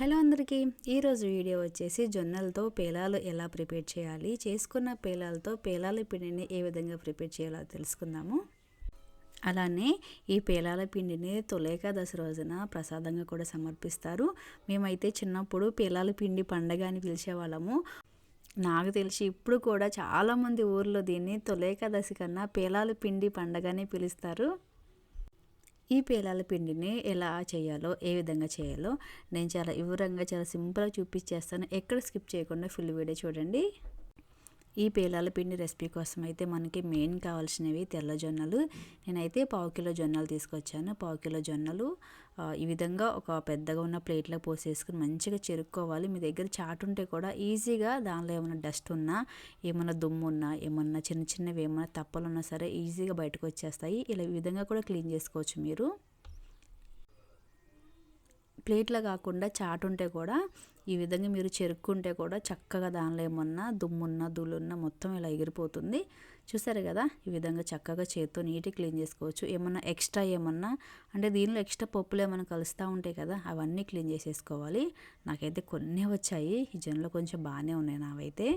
Hello అందరికీ. ఈరోజు video వచ్చేసి జొన్నలతో పేలాలు ఎలా ప్రిపేర్ చేయాలి చేసుకున్న పేలాలతో పేలాల పిండిని ఏ విధంగా ప్రిపేర్ చేయాలో తెలుసుకుందాము. అలానే ఈ పేలాల పిండిని తొలేకాదశి రోజున ప్రసాదంగా కూడా సమర్పిస్తారు. మేమైతే చిన్నప్పుడు పేలాల పిండి పండగ అని పిలిచేవాళ్ళము. నాకు తెలిసి ఇప్పుడు కూడా చాలామంది ఊర్లో దీన్ని తొలేకాదశి కన్నా పేలాల పిండి పండగనే పిలుస్తారు. ఈ పేలాల పిండిని ఎలా చేయాలో ఏ విధంగా చేయాలో నేను చాలా వివరంగా చాలా సింపుల్గా చూపించేస్తాను. ఎక్కడ స్కిప్ చేయకుండా ఫుల్ వీడియో చూడండి. ఈ పేలాల పిండి రెసిపీ కోసం అయితే మనకి మెయిన్ కావాల్సినవి తెల్ల జొన్నలు. నేనైతే పావు కిలో జొన్నలు తీసుకొచ్చాను. పావు కిలో జొన్నలు ఈ విధంగా ఒక పెద్దగా ఉన్న ప్లేట్లో పోసేసుకుని మంచిగా చెరుక్కోవాలి. మీ దగ్గర చాటు ఉంటే కూడా ఈజీగా దానిలో ఏమైనా డస్ట్ ఉన్నా ఏమైనా దుమ్ము ఉన్నా ఏమన్నా చిన్న చిన్నవి ఏమైనా తప్పలు ఉన్నా సరే ఈజీగా బయటకు వచ్చేస్తాయి. ఇలా ఈ విధంగా కూడా క్లీన్ చేసుకోవచ్చు మీరు. ప్లేట్లో కాకుండా చాటు ఉంటే కూడా ఈ విధంగా మీరు చెరుక్కుంటే కూడా చక్కగా దానిలో ఏమన్నా దుమ్మున్న దులున్న మొత్తం ఇలా ఎగిరిపోతుంది. చూసారు కదా ఈ విధంగా చక్కగా చేత్తో నీట్గా క్లీన్ చేసుకోవచ్చు. ఏమన్నా ఎక్స్ట్రా ఏమన్నా అంటే దీనిలో ఎక్స్ట్రా పప్పులు ఏమైనా కలుస్తూ ఉంటాయి కదా అవన్నీ క్లీన్ చేసేసుకోవాలి. నాకైతే కొన్ని వచ్చాయి. ఈ జన్లో కొంచెం బాగానే ఉన్నాయి నావైతే.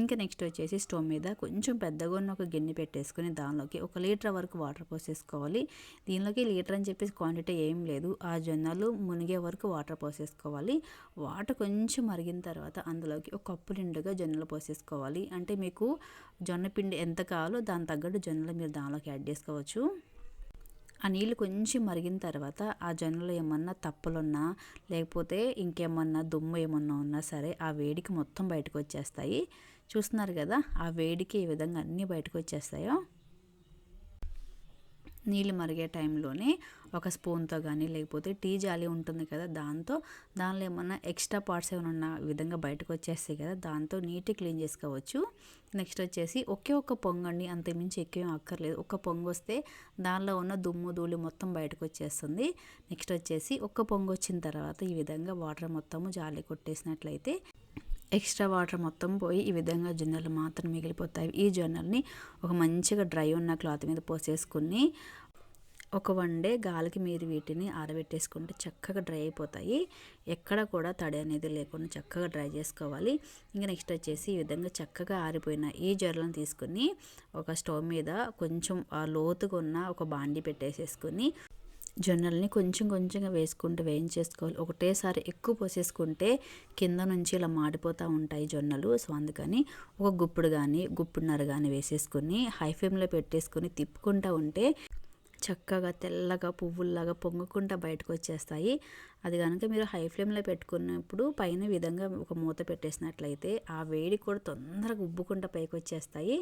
ఇంకా నెక్స్ట్ వచ్చేసి స్టవ్ మీద కొంచెం పెద్దగా ఉన్న ఒక గిన్నె పెట్టేసుకొని దానిలోకి ఒక లీటర్ వరకు వాటర్ పోసేసుకోవాలి. దీనిలోకి లీటర్ అని చెప్పేసి క్వాంటిటీ ఏం లేదు. ఆ జొన్నలు మునిగే వరకు వాటర్ పోసేసుకోవాలి. వాటర్ కొంచెం మరిగిన తర్వాత అందులోకి ఒక కప్పు నిండుగా జొన్నలు పోసేసుకోవాలి. అంటే మీకు జొన్న పిండి ఎంత కావాలో దాని తగ్గట్టు జొన్నలు మీరు దానిలోకి యాడ్ చేసుకోవచ్చు. ఆ నీళ్ళు కొంచెం మరిగిన తర్వాత ఆ జొన్నలో ఏమన్నా తప్పలున్నా లేకపోతే ఇంకేమన్నా దుమ్ము ఏమన్నా ఉన్నా సరే ఆ వేడికి మొత్తం బయటకు వచ్చేస్తాయి. చూస్తున్నారు కదా ఆ వేడికి ఈ విధంగా అన్నీ బయటకు వచ్చేస్తాయో నీళ్ళు మరిగే టైంలోనే ఒక స్పూన్తో కానీ లేకపోతే టీ జాలి ఉంటుంది కదా దాంతో దానిలో ఏమన్నా ఎక్స్ట్రా పార్ట్స్ ఏమైనా ఉన్న విధంగా బయటకు వచ్చేస్తాయి కదా దాంతో నీట్గా క్లీన్ చేసుకోవచ్చు. నెక్స్ట్ వచ్చేసి ఒకే ఒక్క పొంగండి అంతకుమించి ఎక్కువ అక్కర్లేదు. ఒక పొంగు వస్తే దానిలో ఉన్న దుమ్ము ధూళి మొత్తం బయటకు వచ్చేస్తుంది నెక్స్ట్ వచ్చేసి ఒక్క పొంగు వచ్చిన తర్వాత ఈ విధంగా వాటర్ మొత్తము జాలి కొట్టేసినట్లయితే ఎక్స్ట్రా వాటర్ మొత్తం పోయి ఈ విధంగా జొన్నలు మాత్రం మిగిలిపోతాయి. ఈ జొన్నల్ని ఒక మంచిగా డ్రై ఉన్న క్లాత్ మీద పోసేసుకుని ఒక వన్ డే గాలికి మీరు వీటిని ఆరబెట్టేసుకుంటే చక్కగా డ్రై అయిపోతాయి. ఎక్కడ కూడా తడి అనేది లేకుండా చక్కగా డ్రై చేసుకోవాలి. ఇంకా నెక్స్ట్ వచ్చేసి ఈ విధంగా చక్కగా ఆరిపోయిన ఈ జొరలను తీసుకుని ఒక స్టవ్ మీద కొంచెం లోతుగా ఉన్న ఒక బాండి పెట్టేసేసుకుని జొన్నల్ని కొంచెం కొంచెంగా వేసుకుంటూ వేయించేసుకోవాలి. ఒకటేసారి ఎక్కువ పోసేసుకుంటే కింద నుంచి ఇలా మాడిపోతూ ఉంటాయి జొన్నలు. సో అందుకని ఒక గుప్పుడు కానీ గుప్పున్నర కానీ వేసేసుకుని హై ఫ్లేమ్లో పెట్టేసుకొని తిప్పుకుంటూ ఉంటే చక్కగా తెల్లగా పువ్వుల్లాగా పొంగకుండా బయటకు వచ్చేస్తాయి. అది కనుక మీరు హై ఫ్లేమ్లో పెట్టుకున్నప్పుడు పైన విధంగా ఒక మూత పెట్టేసినట్లయితే ఆ వేడి కూడా తొందరగా ఉబ్బుకుంటా పైకి వచ్చేస్తాయి.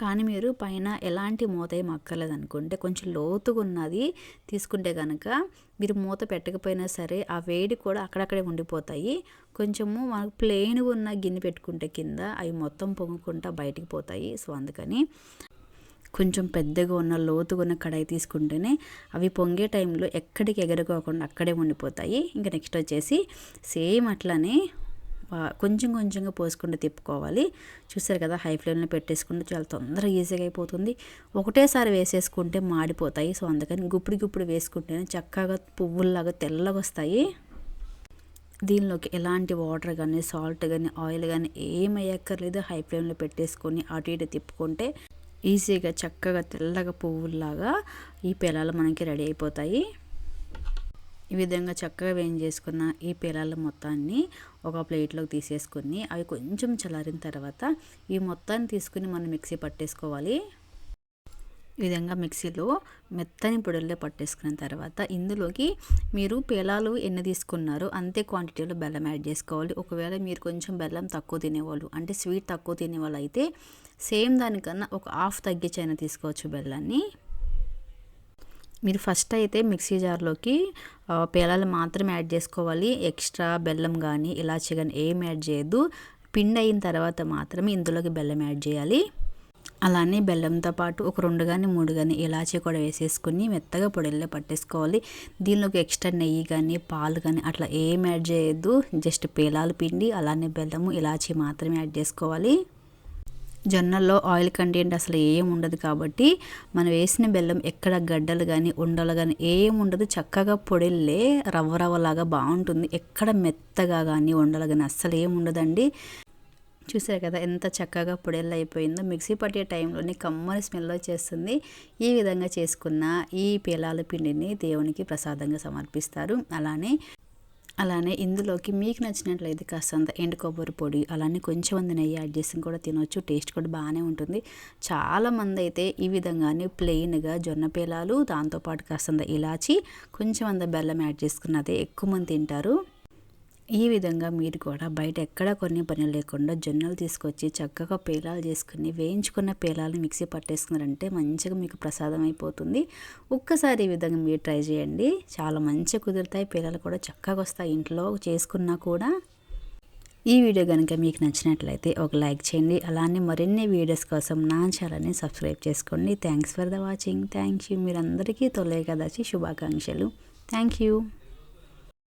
కానీ మీరు పైన ఎలాంటి మూత ఏం అక్కర్లేదు అనుకుంటే కొంచెం లోతుగా ఉన్నది తీసుకుంటే కనుక మీరు మూత పెట్టకపోయినా సరే ఆ వేడి కూడా అక్కడక్కడే ఉండిపోతాయి. కొంచెము మనకు ప్లెయిన్గా ఉన్న గిన్నె పెట్టుకుంటే కింద అవి మొత్తం పొంగుకుంటా బయటికి పోతాయి. సో అందుకని కొంచెం పెద్దగా ఉన్న లోతుగా ఉన్న కడాయి తీసుకుంటేనే అవి పొంగే టైంలో ఎక్కడికి ఎగరకోకుండా అక్కడే ఉండిపోతాయి. ఇంకా నెక్స్ట్ వచ్చేసి సేమ్ అట్లానే కొంచెం కొంచెంగా పోసుకుంటూ తిప్పుకోవాలి. చూసారు కదా హై ఫ్లేమ్లో పెట్టేసుకుంటే చాలా తొందరగా ఈజీగా అయిపోతుంది. ఒకటేసారి వేసేసుకుంటే మాడిపోతాయి. సో అందుకని గుప్పుడు గుప్పుడు వేసుకుంటేనే చక్కగా పువ్వుల్లాగా తెల్లగా వస్తాయి. దీనిలోకి ఎలాంటి వాటర్ కానీ సాల్ట్ కానీ ఆయిల్ కానీ ఏమయ్యక్కర్లేదు హై ఫ్లేమ్లో పెట్టేసుకొని అటు ఇటు తిప్పుకుంటే ఈజీగా చక్కగా తెల్లగా పువ్వుల్లాగా ఈ పిల్లలు మనకి రెడీ అయిపోతాయి. ఈ విధంగా చక్కగా వేయం చేసుకున్న ఈ పిల్లల మొత్తాన్ని ఒక ప్లేట్లోకి తీసేసుకుని అవి కొంచెం చల్లారిన తర్వాత ఈ మొత్తాన్ని తీసుకుని మనం మిక్సీ పట్టేసుకోవాలి. ఈ విధంగా మిక్సీలో మెత్తని పొడుల్లో పట్టేసుకున్న తర్వాత ఇందులోకి మీరు పేలాలు ఎన్ని తీసుకున్నారో అంతే క్వాంటిటీలో బెల్లం యాడ్ చేసుకోవాలి. ఒకవేళ మీరు కొంచెం బెల్లం తక్కువ తినేవాళ్ళు అంటే స్వీట్ తక్కువ తినేవాళ్ళు అయితే సేమ్ దానికన్నా ఒక హాఫ్ తగ్గించైనా తీసుకోవచ్చు బెల్లాన్ని. మీరు ఫస్ట్ అయితే మిక్సీ జార్లోకి పేలాలు మాత్రమే యాడ్ చేసుకోవాలి. ఎక్స్ట్రా బెల్లం కానీ ఇలాచి కానీ ఏం యాడ్ చేయొద్దు. పిండి అయిన తర్వాత మాత్రమే ఇందులోకి బెల్లం యాడ్ చేయాలి. అలానే బెల్లంతో పాటు ఒక రెండు కానీ మూడు కానీ ఇలాచి కూడా వేసేసుకుని మెత్తగా పొడిల్లో పట్టేసుకోవాలి. దీనిలోకి ఎక్స్ట్రా నెయ్యి కానీ పాలు కానీ అట్లా ఏం యాడ్ చేయొద్దు. జస్ట్ పేలాలు పిండి అలానే బెల్లము ఇలాచి మాత్రమే యాడ్ చేసుకోవాలి. జొన్నల్లో ఆయిల్ కంటెంట్ అసలు ఏం ఉండదు కాబట్టి మనం వేసిన బెల్లం ఎక్కడ గడ్డలు కానీ ఉండలు కానీ ఏం ఉండదు. చక్కగా పొడిల్లే రవ్వ రవ్వలాగా బాగుంటుంది. ఎక్కడ మెత్తగా కానీ ఉండలు కానీ అస్సలు ఏం ఉండదండి. చూసారు కదా ఎంత చక్కగా పొడేళ్ళు అయిపోయిందో. మిక్సీ పట్టే టైంలోనే కమ్మని స్మెల్ వచ్చేస్తుంది ఈ విధంగా చేసుకున్న ఈ పేలాల పిండిని దేవునికి ప్రసాదంగా సమర్పిస్తారు. అలానే అలానే ఇందులోకి మీకు నచ్చినట్లయితే కాస్తంత ఎండు కొబ్బరి పొడి అలానే కొంచెం మంది నెయ్యి యాడ్ చేసి కూడా తినవచ్చు టేస్ట్ కూడా బాగానే ఉంటుంది. చాలామంది అయితే ఈ విధంగానే ప్లెయిన్గా జొన్న పేలాలు దాంతోపాటు కాస్తంత ఇలాచి కొంచెం అంత బెల్లం యాడ్ చేసుకున్నదే ఎక్కువ మంది తింటారు. ఈ విధంగా మీరు కూడా బయట ఎక్కడ కొన్ని పని లేకుండా జొన్నలు తీసుకొచ్చి చక్కగా పేలాలు చేసుకుని వేయించుకున్న పేలాలను మిక్సీ పట్టేసుకున్నారంటే మంచిగా మీకు ప్రసాదం అయిపోతుంది. ఒక్కసారి ఈ విధంగా మీరు ట్రై చేయండి. చాలా మంచిగా కుదురుతాయి. పేలాలు కూడా చక్కగా వస్తాయి ఇంట్లో చేసుకున్నా కూడా. ఈ వీడియో కనుక మీకు నచ్చినట్లయితే ఒక లైక్ చేయండి. అలానే మరిన్ని వీడియోస్ కోసం నా ఛానల్ని సబ్స్క్రైబ్ చేసుకోండి. Thanks for the watching. Thank you. మీరందరికీ తొలే కదాచి శుభాకాంక్షలు. Thank you.